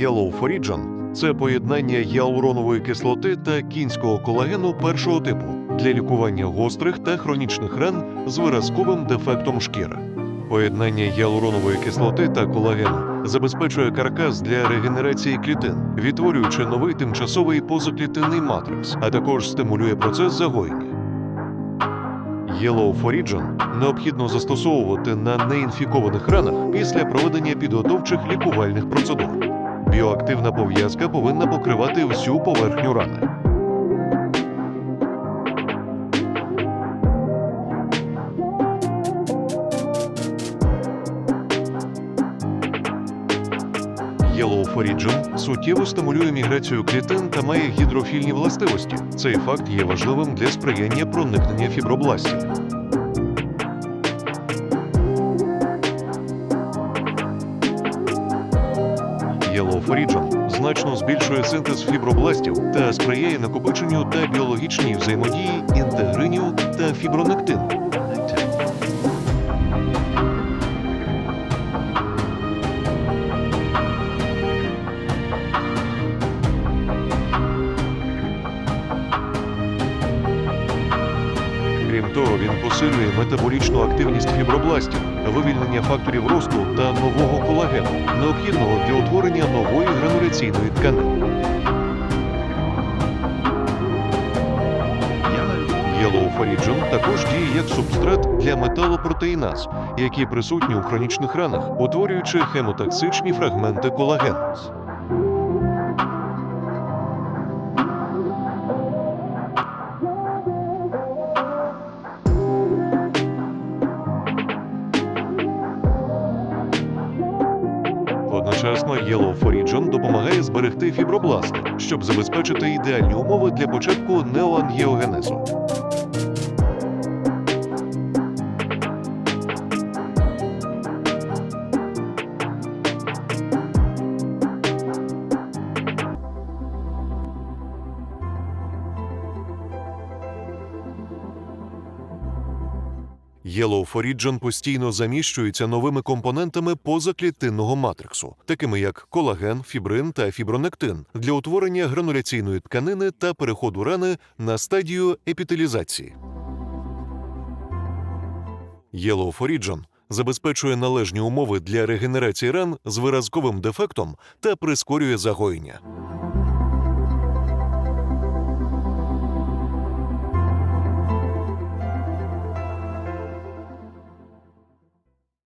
Yellow Foragen – це поєднання гіалуронової кислоти та кінського колагену першого типу для лікування гострих та хронічних ран з виразковим дефектом шкіри. Поєднання гіалуронової кислоти та колагену забезпечує каркас для регенерації клітин, відтворюючи новий тимчасовий позаклітинний матрикс, а також стимулює процес загоєння. Yellow Foragen необхідно застосовувати на неінфікованих ранах після проведення підготовчих лікувальних процедур. Біоактивна пов'язка повинна покривати всю поверхню рани. Yellow суттєво стимулює міграцію клітин та має гідрофільні властивості. Цей факт є важливим для сприяння проникнення фібробластів. Yellow Foragen значно збільшує синтез фібробластів та сприяє накопиченню та біологічній взаємодії інтегринів та фібронектину. Крім того, він посилює метаболічну активність фібробластів, вивільнення факторів росту та нового колагену, необхідного для утворення нової грануляційної тканини. Foragen також діє як субстрат для металопротеїназ, які присутні у хронічних ранах, утворюючи хемотоксичні фрагменти колагену. Одночасно Yellow Foragen допомагає зберегти фібробласти, щоб забезпечити ідеальні умови для початку неоангіогенезу. Yellow Foragen постійно заміщується новими компонентами позаклітинного матриксу, такими як колаген, фібрин та фібронектин, для утворення грануляційної тканини та переходу рани на стадію епітелізації. Yellow Foragen забезпечує належні умови для регенерації ран з виразковим дефектом та прискорює загоєння.